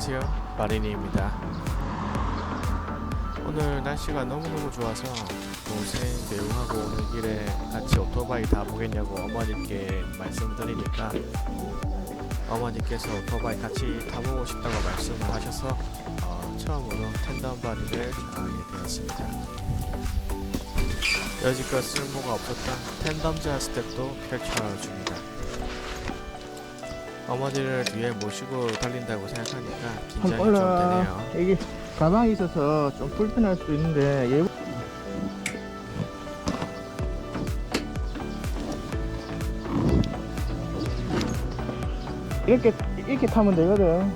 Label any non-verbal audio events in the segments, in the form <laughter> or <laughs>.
안녕하세요. 마린이입니다. 오늘 날씨가 너무너무 좋아서 동생 배우하고 오는 길에 같이 오토바이 타보겠냐고 어머님께 말씀드리니까 어머니께서 오토바이 같이 타보고 싶다고 말씀을 하셔서 어, 처음으로 텐덤 바리를 하게 되었습니다. 여지껏 쓸모가 없었던 텐덤자 스텝도 펼쳐줍니다 어머니를 뒤에 모시고 달린다고 생각하니까 긴장이 좀 되네요. 이게 가방이 있어서 좀 불편할 수 있는데 얘 이렇게 이렇게 타면 되거든.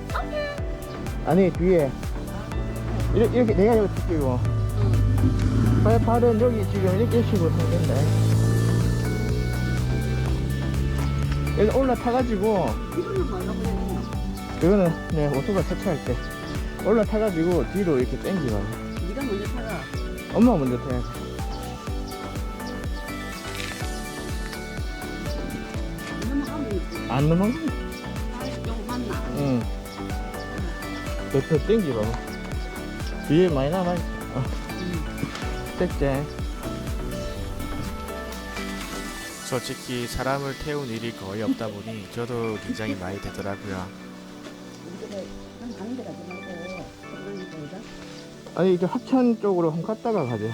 아니 뒤에. 이렇게, 이렇게 내가 여기 뜯기고. 발 발은 여기 지금 이렇게 식으로 타는데 여기 올라타가지고 이거는 내 오토바이 세차할 때 올라타가지고 뒤로 이렇게 당기고 네가 먼저 타라. 엄마 먼저 타야지 넘어가면 있지. 안 넘어가? 맞나? 응 옆에 당기봐 뒤에 많이 남아있어 어. 됐 솔직히 사람을 태운 일이 거의 없다 보니 저도 긴장이 많이 되더라고요. 한. 아니 이제 합천 쪽으로 한번 갔다가 가자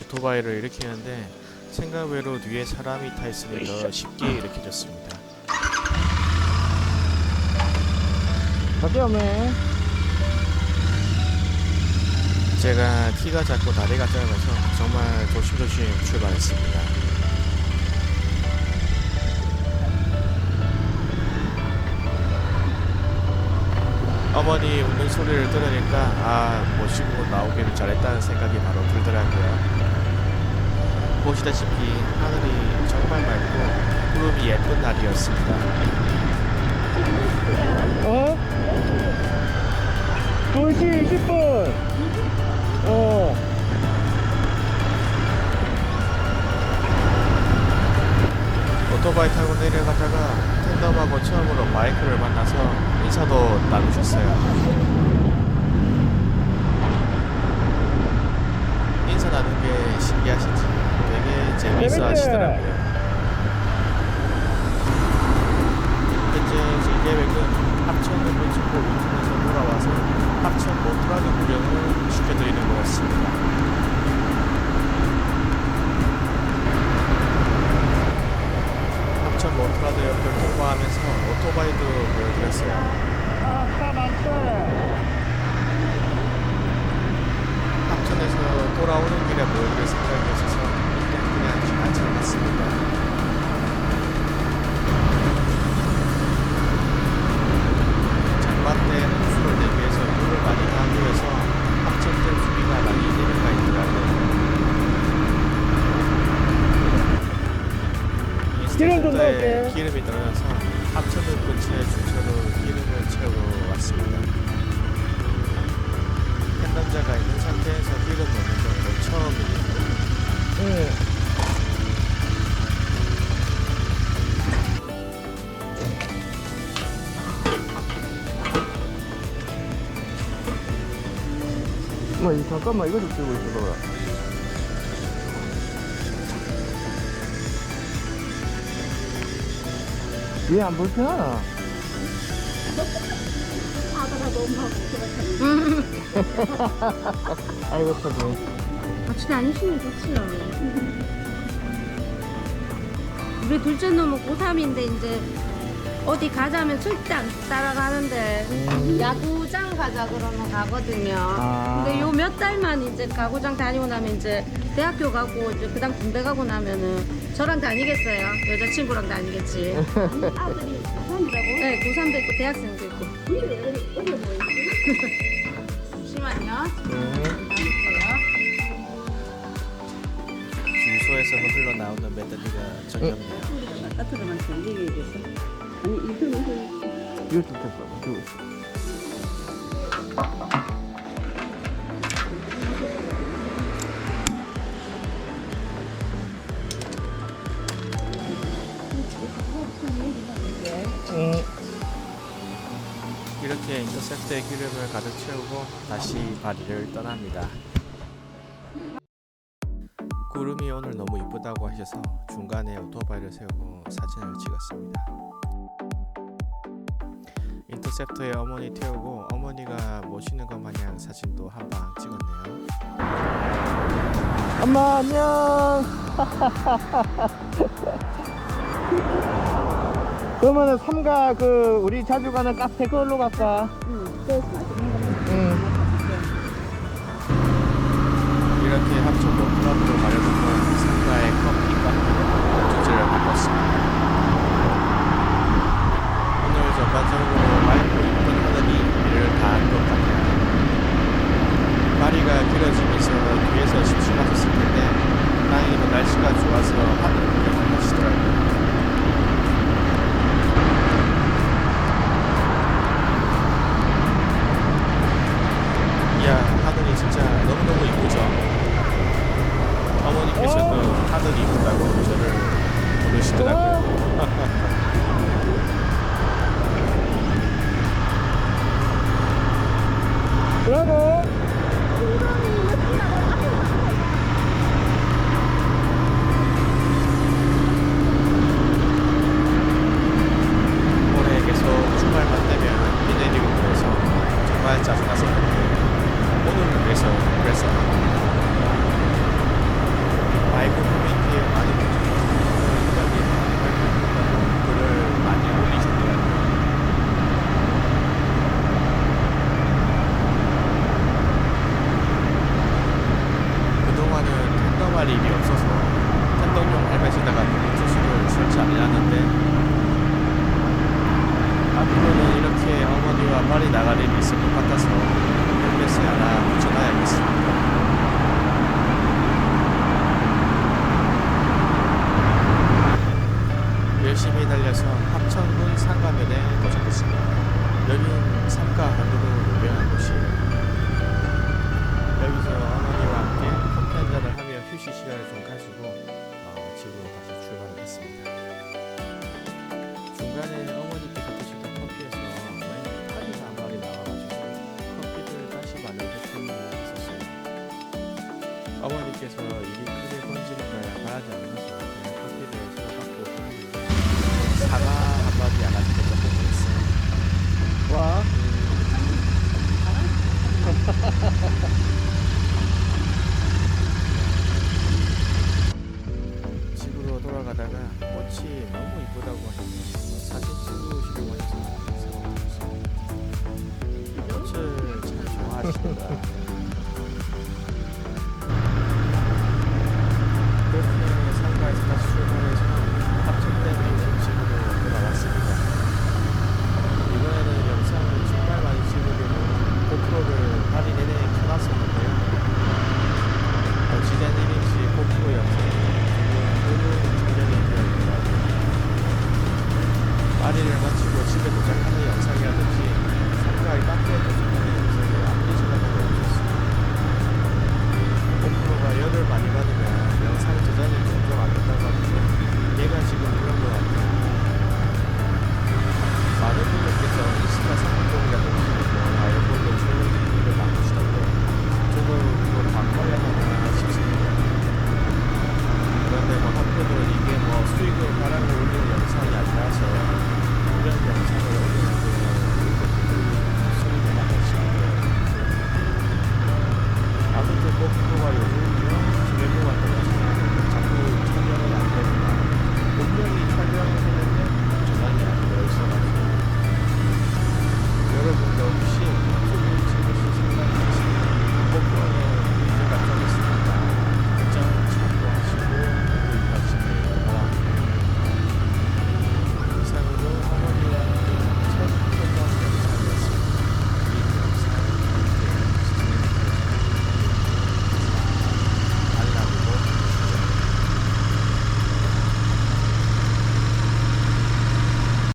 오토바이를 일으키는데 생각 외로 뒤에 사람이 타 있으니 더 쉽게 일으켜졌습니다. 가자 어메 제가 키가 작고 다리가 짧아서 정말 조심조심 출발했습니다. 어머니 웃는 소리를 들으니까 아 모시고 나오기를 잘했다는 생각이 바로 들더라고요. 보시다시피 하늘이 정말 맑고 구름이 예쁜 날이었습니다. 어? 2시 10분 어 오토바이 타고 내려가다가 텐덤하고 처음으로 마이크를 만나서 인사도 나누셨어요. 인사 나눈 게 신기하신지 되게 재밌지? 하시더라고요. 하면서 오토바이도 보여드렸어요. 합천에서 돌아오는 길에 보여드릴 생각이 있어서 일단 그냥 지나쳐봤습니다. 잠깐만 이거 좀 들고 있어봐. 얘안 불편하나? 하다가 너무 하고 아이고, 참. 같이 다니시면 좋지요. 우리 둘째 놈은 고3인데 이제 어디 가자면 절대 안 따라가는데 음. 야구장 가자 그러면 가거든요. 아. 근데 요 몇 달만 이제 가구장 다니고 나면 이제 대학교 가고 이제 그다음 군대 가고 나면은 저랑 다니겠어요. 여자친구랑 다니겠지. <laughs> 아들이 부산이라고? 네, 고3도 있고 대학생도 있고. 왜 여기 여기 뭐 있지? 잠시만요. 네. 볼게요. 주유소에서 흘러나오는 메들리가 정겹네요. 우리가 바깥으로만 들리게 해서. 이거 좀 됐어. 응. 이렇게 인터셉트에 기름을 가득 채우고 다시 바리를 떠납니다. 구름이 오늘 너무 이쁘다고 하셔서 중간에 오토바이를 세우고 사진을 찍었습니다. 인터셉터에 어머니 태우고 어머니가 모시는 것 마냥 사진도 한 방 찍었네요. 엄마 안녕. <laughs> 그러면은 삼가 그 우리 자주 가는 카페 그걸로 갈까? 응. 이렇게 합천도 클럽으로 마련해놓은 상가의 커피 카페로 주제를 바꿨습니다. 오늘 전반적으로 맑고 이쁜 하늘이 이를 다한 것 같아요. 다리가 길어지면서 뒤에서 심심하셨을 텐데 다행히도 날씨가 좋아서 하늘 구경을 하시더라고요. 이야 하늘이 진짜 너무너무 이쁘죠 어머니께서도 하늘이 이쁘다고 저를 부르시더라고요 어머니와 빨리 나갈 일이 있을 것 같아서 헬멧에 하나 붙여놔야겠습니다. 열심히 달려서 합천군 상가면에 도착했습니다. 여긴 삼가 한우로 유명한 곳이에요. 여기서 어머니와 함께 커피 한 잔을 하며 휴식 시간을 좀 가지고 어, 집으로 다시 출발을 했습니다. 중간에 어머니께서 일이 크게 번지는 걸 바라지 않으셔서 그냥 커피를 사갖고 사과 한마디 안 하시고 조금 있어요. 와. 음. 집으로 돌아가다가 꽃이 너무 이쁘다고 하셨네요. 사진 찍으시려고 해서 꽃을 참 좋아하시더라.